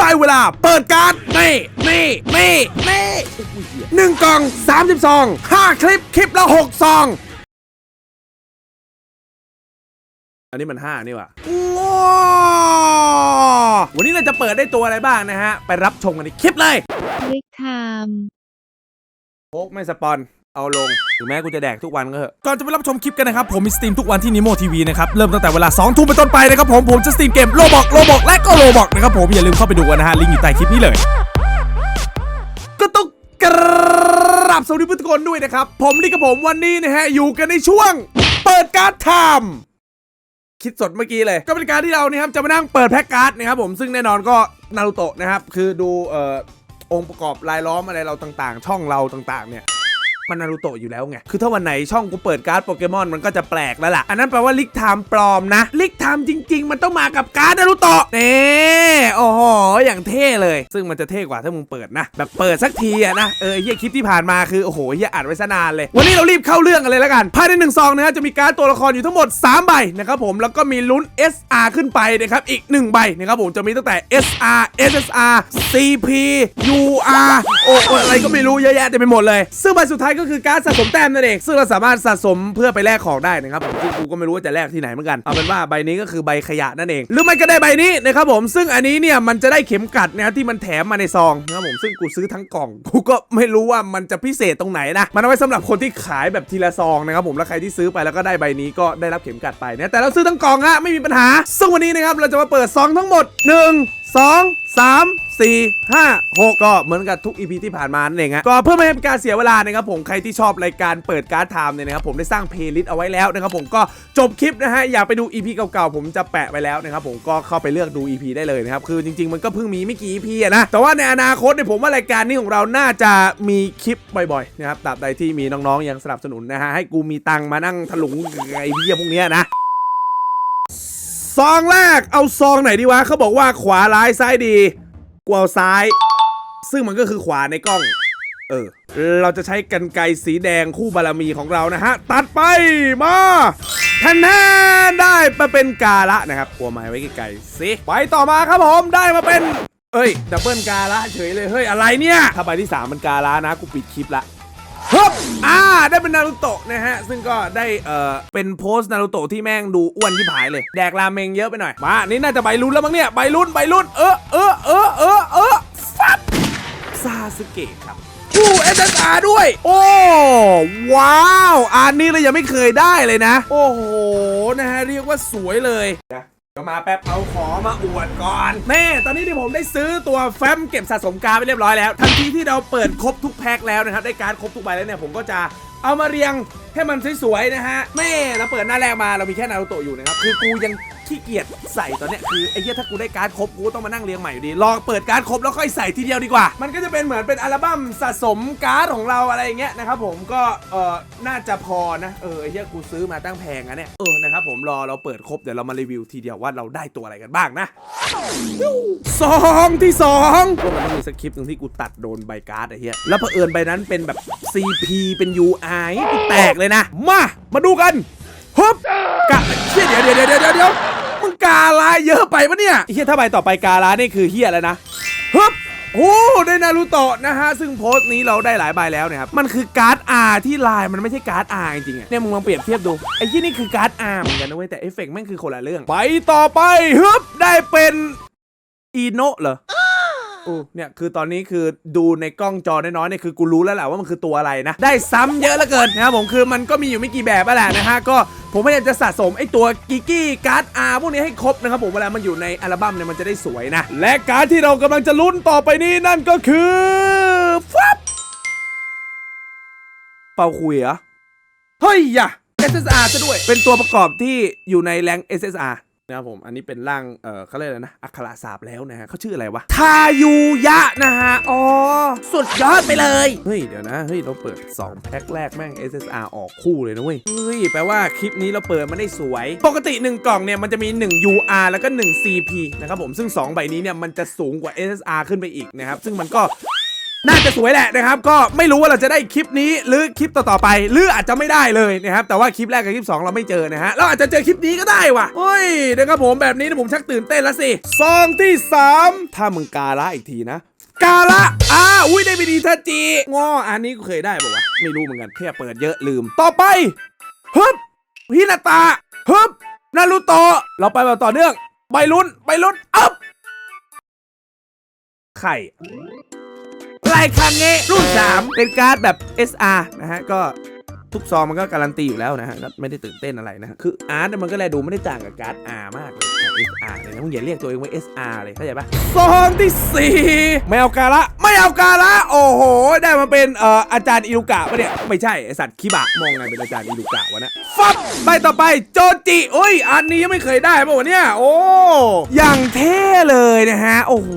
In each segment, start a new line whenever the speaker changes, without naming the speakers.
ได้เวลา เปิดการ์ดนี่นี่นี่นี่หนึ่งกล่อง30ซองห้าคลิปคลิปละ6ซอง อันนี้มัน 5 นี่ว่ะว้าววันนี้เราจะเปิดได้ตัวอะไรบ้างนะฮะ ไปรับชมกันในคลิปเลย
เล็กไทม์
โอ๊กไม่สปอน เอาลงถึงแม้กูจะแดกทุกวันก็เถอะก่อนจะไปรับชมคลิปกันนะครับ ผมมีสตรีมทุกวันที่นิโมทีวีนะครับ เริ่มตั้งแต่เวลา2ทุ่มเป็นต้นไปนะครับผม ผมจะสตรีมเกมโลบอกโลบอกและก็โลบอกนะครับผม อย่าลืมเข้าไปดูกันนะฮะ ลิงก์อยู่ใต้คลิปนี้เลย ก็ต้องกราบสวัสดีทุกคนด้วยนะครับ ผมนี่กับผมวันนี้นะฮะ อยู่กันในช่วง เปิดการ์ดไทม์คิดสดเมื่อกี้เลย ก็เป็นการที่เรานะครับ จะมานั่งเปิดแพ็กการ์ดนะครับผม ซึ่งแน่นอนก็นารูโตะนะครับ คือดูเอ่อองค์ประกอบรายล้อมอะไรเราต่างๆ ช่องเราต่างๆเนี่ย มันนารูโตะอยู่แล้วไง คือถ้าวันไหนช่องกูเปิดการ์ดโปเกมอนมันก็จะแปลกแล้วล่ะ อันนั้นแปลว่าลิกไทม์ปลอมนะ ลิกไทม์จริง ๆ มันต้องมากับการ์ดนารูโตะเน่โอ้โห อย่างเท่เลย ซึ่งมันจะเท่กว่าถ้ามึงเปิดนะ แบบเปิดสักทีอะนะ เออเฮียคลิปที่ผ่านมาคือ โอ้โหเฮียอัดไว้ซะนานเลย วันนี้เรารีบเข้าเรื่องกันเลยแล้วกัน ภายในหนึ่งซองนะฮะจะมีการ์ดตัวละครอยู่ทั้งหมด3ใบนะครับผม แล้วก็มีลุ้น SR ขึ้นไปนะครับ อีก1ใบนะครับผม จะมีตั้งแต่ SR SSR CP UR โอ้อะไรก็ไม่รู้เยอะแยะเต็มไปหมดเลย ซึ่งใบสุดท้ายก็คือการสะสมแต้มนั่นเอง ซึ่งเราสามารถสะสมเพื่อไปแลกของได้นะครับผมกูก็ไม่รู้ว่าจะแลกที่ไหนเหมือนกัน เอาเป็นว่าใบนี้ก็คือใบขยะนั่นเอง หรือไม่ก็ได้ใบนี้นะครับผม ซึ่งอันนี้เนี่ยมันจะได้เข็มกัดนะที่มันแถมมาในซองนะครับผม ซึ่งกูซื้อทั้งกล่อง กูก็ไม่รู้ว่ามันจะพิเศษตรงไหนนะ มันเอาไว้สำหรับคนที่ขายแบบทีละซองนะครับผม แล้วใครที่ซื้อไปแล้วก็ได้ใบนี้ก็ได้รับเข็มกัดไปนะ แต่เราซื้อทั้งกล่องฮะไม่มีปัญหา ซึ่งวันนี้นะครับเราจะมาเปิดซองทั้งหมด 1 2 3 4 5 6 ก็เหมือนกับทุก EP ที่ผ่านมานั่นเองฮะก็เพื่อไม่ให้เป็นการเสียเวลานะครับผมใครที่ชอบรายการเปิดการ์ดไทม์เนี่ยนะครับผมได้สร้างเพลย์ลิสต์เอาไว้แล้วนะครับผมก็จบคลิปนะฮะอยากไปดู EP เก่าๆผมจะแปะไว้แล้วนะครับผมก็เข้าไปเลือกดู EP ได้เลยนะครับคือจริงๆมันก็เพิ่งมีไม่กี่ EP อะนะแต่ว่าในอนาคตเนี่ยผมว่ารายการนี้ของเราน่าจะมีคลิปบ่อยๆนะครับตราบใดที่มีน้องๆยังสนับสนุนนะฮะให้กูมีตังค์มานั่งถลุงไอ้เหี้ยพวกเนี้ยนะ ซองแรกเอาซองไหนดีวะเขาบอกว่าขวาร้ายซ้ายดีกูเอาซ้าย ซึ่งมันก็คือขวาในกล้อง เออ เราจะใช้กันไกรสีแดงคู่บารมีของเรานะฮะ ตัดไปมาแทนแทนได้มาเป็นกาละนะครับกลัวไม้ไว้ไกลๆสิไปต่อมาครับผมได้มาเป็น เอ้ยดับเบิลกาละเฉยเลยเฮ้ยอะไรเนี่ยถ้าใบที่ 3 มันกาละนะกูปิดคลิปละ ฮึบอ่า ได้เป็นนารูโตะนะฮะ ซึ่งก็ได้ เอ่อ เป็นโพสต์นารูโตะที่แม่งดูอ้วนที่ผายเลย แดกราเมงเยอะไปหน่อย มา นี่น่าจะใบรุ่นแล้วมั้งเนี่ย ใบรุ่น ใบรุ่น เออเออเออเออเออฟับซาสึเกะครับผู้ SSR ด้วย โอ้ ว้าว อันนี้เรายังไม่เคยได้เลยนะ โอ้โห นะฮะ เรียกว่าสวยเลยนะ ก็มาแป๊บเอาขอมาอวดก่อนแม่ตอนนี้ที่ผมได้ซื้อตัวแฟ้มเก็บสะสมการไปเรียบร้อยแล้ว ทันทีที่เราเปิดครบทุกแพ็คแล้วนะครับ ได้การครบทุกใบแล้วเนี่ยผมก็จะ เอามาเรียงให้มันสวยๆนะฮะแม่เราเปิดหน้าแรกมาเรามีแค่นารูโตะอยู่นะครับคือกูยังขี้เกียจใส่ตอนเนี้ยคือไอ้เหี้ยถ้ากูได้การ์ดครบกูต้องมานั่งเรียงใหม่อยู่ดีลองเปิดการ์ดครบแล้วค่อยใส่ทีเดียวดีกว่า มันก็จะเป็นเหมือนเป็นอัลบั้มสะสมการ์ดของเราอะไรอย่างเงี้ยนะครับผมก็เออน่าจะพอนะเออไอ้เหี้ยกูซื้อมาตั้งแพงอะเนี่ยเออนะครับผมรอเราเปิดครบเดี๋ยวเรามารีวิวทีเดียวว่าเราได้ตัวอะไรกันบ้างนะซองที่สองพวกมันมีสคริปต์หนึ่งที่กูตัดโดนใบการ์ดไอ้เหี้ยแล้วเผอิญใบนั้นเป็นแบบ CP เป็น UI กูแตกเลยนะ มา มาดูกันฮึบกะเชี่ยเดี๋ยวเดี๋ยวเดี๋ยวเดี๋ยวเดี๋ยวมึงกาลาเยอะไปปะเนี่ยเฮียถ้าใบต่อไปกาลานี่คือเฮียแล้วนะฮึบโอ้ได้นารูโตะนะฮะ ซึ่งโพสต์นี้เราได้หลายใบแล้วนะครับ มันคือการ์ด R ที่ลายมันไม่ใช่การ์ด R จริงๆอะเนี่ยมึงลองเปรียบเทียบดู ไอ้ที่นี่คือการ์ด R เหมือนกันนะเว้ย แต่เอฟเฟกต์แม่งคือคนละเรื่อง ไปต่อไปฮึบได้เป็นอีโนะเหรอโอ้ เนี่ยคือตอนนี้คือดูในกล้องจอน้อยๆเนี่ยคือกูรู้แล้วแหละว่ามันคือตัวอะไรนะ ได้ซ้ำเยอะเหลือเกินนะครับผมคือมันก็มีอยู่ไม่กี่แบบแหละนะฮะก็ผมพยายามจะสะสมไอ้ตัวกิกกี้การ์ดอาร์พวกนี้ให้ครบนะครับผมเวลามันอยู่ในอัลบั้มเนี่ยมันจะได้สวยนะ และการดที่เรากำลังจะลุ้นต่อไปนี้นั่นก็คือฟับเป่าคุยเหรอเฮ้ยย่า SSR ซะด้วยเป็นตัวประกอบที่อยู่ในแรง SSR นะครับผม อันนี้เป็นร่าง เออเขาเรียกอะไรนะ อัคระสาบแล้วนะฮะเขาชื่ออะไรวะ ทายูยะนะฮะ อ๋อ สุดยอดไปเลย เฮ้ย เดี๋ยวนะ เฮ้ย เราเปิด 2 แพ็คแรกแม่ง SSR ออกคู่เลยนะเว้ย เฮ้ย แปลว่าคลิปนี้เราเปิดมาได้สวย ปกติ 1 กล่องเนี่ย มันจะมี 1 UR แล้วก็ 1 CP นะครับผม ซึ่ง 2 ใบนี้เนี่ย มันจะสูงกว่า SSR ขึ้นไปอีกนะครับ ซึ่งมันก็ น่าจะสวยแหละนะครับ ก็ไม่รู้ว่าเราจะได้คลิปนี้หรือคลิปต่อๆไป หรืออาจจะไม่ได้เลยนะครับ แต่ว่าคลิปแรกกับคลิป 2 เราไม่เจอนะฮะ เราอาจจะเจอคลิปนี้ก็ได้ว่ะเฮ้ยนะครับผมแบบนี้เนยผมชักตื่นเต้นแล้วสิซองที่ 3 ถ้ามึงกาละอีกทีนะกาละอ่าอุ้ยได้ไปดีทัจีงออันนี้กูเคยได้ป่าวะไม่รู้เหมือนกันแค่เปิดเยอะลืม ต่อไปฮึบฮินาตาฮึบนารูโตะเราไปแบบต่อเนื่องใบลุ้นใบลุ้นอัพไข่ ไลคังเงะรุ่น 3 เป็นการ์ดแบบ SR นะฮะ ก็ทุกซองมันก็การันตีอยู่แล้วนะฮะก็ไม่ได้ตื่นเต้นอะไรนะฮะคืออาร์ตมันก็แลดูไม่ได้ต่างกับการ์ด R มากเลยแต่ SR เลยนะมึงอย่าเรียกตัวเองว่า SR เลยเข้าใจปะซองที่ 4 ไม่เอากาละไม่เอากาละโอ้โห ได้มาเป็นเอ่ออาจารย์อิรุกะปะเนี่ย ไม่ใช่ไอสัตว์คิบะมองไงเป็นอาจารย์อิรุกะวะเนะฟับใบต่อไปโจจิโอ้ยอันนี้ยังไม่เคยได้ป่ะวะเนี่ยโอ้อย่างเท่เลยนะฮะโอ้โห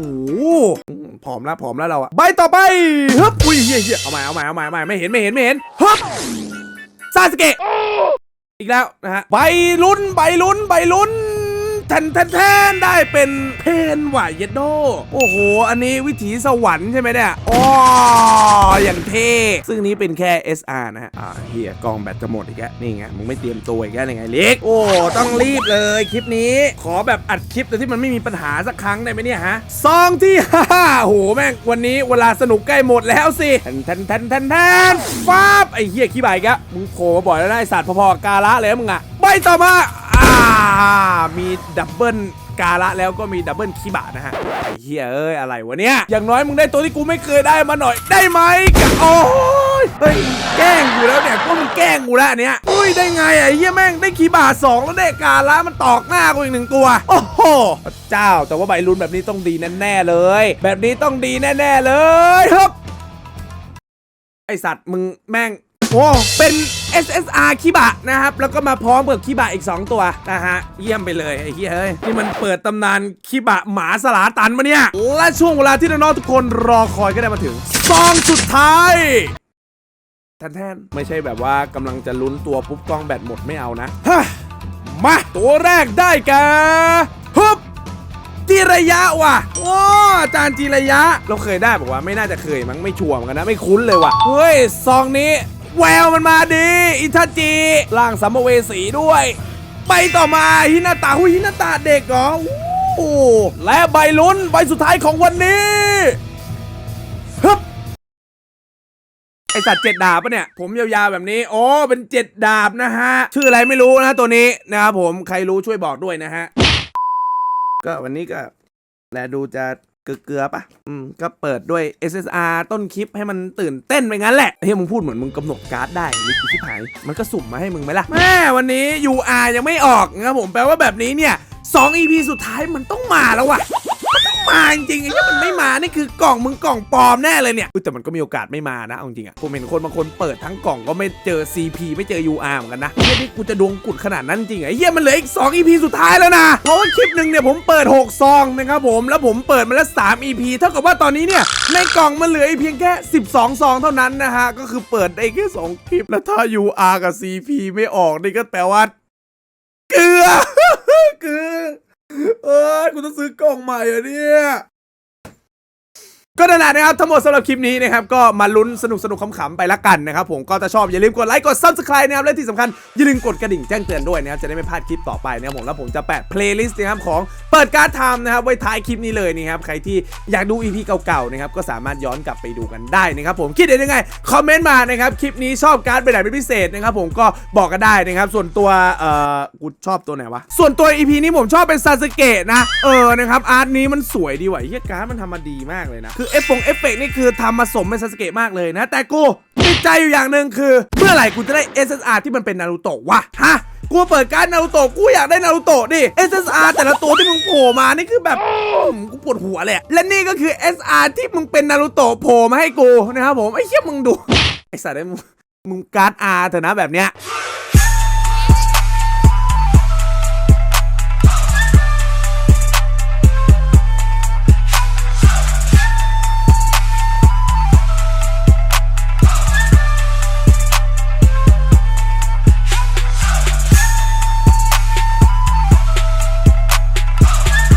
อืม ผอมแล้วผอมแล้วเราอะใบต่อไปฮึบอุ้ยเฮียเฮียเอาใหม่เอาใหม่เอาใหม่เอาใหม่ไม่เห็นไม่เห็นไม่เห็นฮึบซาสเกะอีกแล้วนะฮะใบลุ้นใบลุ้นใบลุ้น ทนแทนแทนได้เป็นเพนหวายเยโด โอ้โห อันนี้วิถีสวรรค์ใช่ไหมเนี่ยอ๋ออย่างเท่ ซึ่งนี้เป็นแค่ SR นะฮะ อ่าเฮียกองแบตจะหมดอีกแล้วนี่ไง มึงไม่เตรียมตัวอีกแล้วยังไงเล็ก โอ้ ต้องรีบเลยคลิปนี้ ขอแบบอัดคลิปแต่ที่มันไม่มีปัญหาสักครั้งได้ไหมเนี่ยฮะซองที่ห้าโอ้โหแม่งวันนี้เวลาสนุกใกล้หมดแล้วสิแทนแทนแทนแทนแทนฟ้าบไอ้เฮียขี้ใบายกมึงโผล่มาบ่อยแล้วนะไอสัตว์พอๆกาละเลยมึงอะใบต่อมา มีดับเบิลกาละแล้วก็มีดับเบิลคิบะนะฮะไอ้เฮียเอ้ยอะไรวะเนี่ยอย่างน้อยมึงได้ตัวที่กูไม่เคยได้มาหน่อยได้ไหมกะโอ้ยเฮ้ยแกล้งอยู่แล้วเนี่ยพวกมึงแกล้งกูแล้วเนี้ยอุ้ยได้ไงไอ้เฮียแม่งได้คีบาสองแล้วได้กาละมันตอกหน้ากูอีกหนึ่งตัว โอ้โหเจ้า แต่ว่าใบรุนแบบนี้ต้องดีแน่ๆเลย แบบนี้ต้องดีแน่ๆเลยครับไอสัตว์มึงแม่งโอ้เป็น SSR คิบะนะครับ แล้วก็มาพร้อมกับคิบะอีก 2 ตัวนะฮะ เยี่ยมไปเลยไอ้เหี้ยเอ้ยนี่มันเปิดตำนานคิบะหมาสลาตันมาเนี่ย และช่วงเวลาที่น้องๆทุกคนรอคอยก็ได้มาถึงซองสุดท้ายแทนๆไม่ใช่แบบว่ากำลังจะลุ้นตัวปุ๊บกล้องแบตหมดไม่เอานะฮะมาตัวแรกได้แกฮึบจีระยะว่ะโอ้าจารย์จีระยะ เราเคยได้บอกว่าไม่น่าจะเคยมั้งไม่ชัวร์เหมือนกันนะ ไม่คุ้นเลยว่ะ เฮ้ย ซองนี้ แววมันมาดีอิทาจิร่างสัมเวสีด้วย ไปต่อมาฮินาตาหุยฮินาตาเด็กเหรอโอ้และใบลุ้นใบสุดท้ายของวันนี้ฮึบไอสัตว์เจ็ดดาบปะเนี่ย ผมยาวๆแบบนี้ โอ้ เป็นเจ็ดดาบนะฮะ ชื่ออะไรไม่รู้นะตัวนี้นะครับผมใครรู้ช่วยบอกด้วยนะฮะ ก็วันนี้ก็แลดูจะ เกลือๆปะอืม ก็เปิดด้วย SSR ต้นคลิปให้มันตื่นเต้นไปงั้นแหละเฮ้ยมึงพูดเหมือนมึงกำหนดการ์ดได้นี่คือที่หาย มันก็สุ่มมาให้มึงไหมล่ะ แม่วันนี้ UR ยังไม่ออกนะครับผม แปลว่าแบบนี้เนี่ย2 EP สุดท้ายมันต้องมาแล้วว่ะ มาจริงๆไอ้ที่มันไม่มา นี่คือกล่องมึงกล่องปลอมแน่เลยเนี่ยอุ๊ยแต่มันก็มีโอกาสไม่มานะเอาจริงอะผมเห็นคนบางคนเปิดทั้งกล่องก็ไม่เจอ CP ไม่เจอ UR เหมือนกันนะเฮ้ยนี่กูจะดวงกุดขนาดนั้นจริงเหรอไอ้เหี้ยมันเหลืออีก 2 EP สุดท้ายแล้วนะ เพราะว่าคลิปหนึ่งเนี่ยผมเปิด 6 ซองนะครับผม แล้วผมเปิดมาแล้ว 3 EP เท่ากับว่าตอนนี้เนี่ยในกล่องมันเหลืออีกเพียงแค่ 12 ซองเท่านั้นนะฮะ ก็คือเปิดได้แค่ 2 คลิป แล้วถ้า UR กับ CP ไม่ออกนี่ก็แปลว่าเกลือ เกลือ เออกูต้องซื้อกล่องใหม่อะเนี่ย ก็นั่นแหละนะครับทั้งหมดสำหรับคลิปนี้นะครับก็มาลุ้นสนุกสนุกขำๆไปละกันนะครับผมก็ถ้าชอบอย่าลืมกดไลค์กด subscribe นะครับและที่สำคัญอย่าลืมกดกระดิ่งแจ้งเตือนด้วยนะครับจะได้ไม่พลาดคลิปต่อไปนะครับผมแล้วผมจะแปะเพลย์ลิสต์นะครับของเปิดการ์ดไทม์นะครับไว้ท้ายคลิปนี้เลยนะครับใครที่อยากดู EP เก่าๆนะครับก็สามารถย้อนกลับไปดูกันได้นะครับผมคิดเห็นยังไงคอมเมนต์มานะครับคลิปนี้ชอบการ์ดไปไหนเป็นพิเศษนะครับผมก็บอกกันได้นะครับส่วนตัวเอ่อกูชอบตัวไหนวะส่วนตัว EP นี้ผมชอบเป็นซาสึเกะนะเออนะครับอาร์ตนี้มันสวยดีว่ะเฮียการ์ดมันทำมาดีมากเลยนะคือเอฟฟงเอฟเฟกนี่คือทำมาสมเป็นซาสเกะมากเลยนะ แต่กูติดใจอยู่อย่างหนึ่งคือ เมื่อไหร่กูจะได้ SSR ที่มันเป็นนารูโตะวะฮะกูเปิดการนารูโตะกูอยากได้นารูโตะดิ SSR แต่ละตัวที่มึงโผล่มานี่คือแบบอืมกูปวดหัวเลยอะและนี่ก็คือ SR ที่มึงเป็นนารูโตะโผล่มาให้กูนะครับผมไอ้เหี้ยมึงดูไอ้สัตว์ไอ้มึงมึงการ์ด R เถอะนะแบบเนี้ย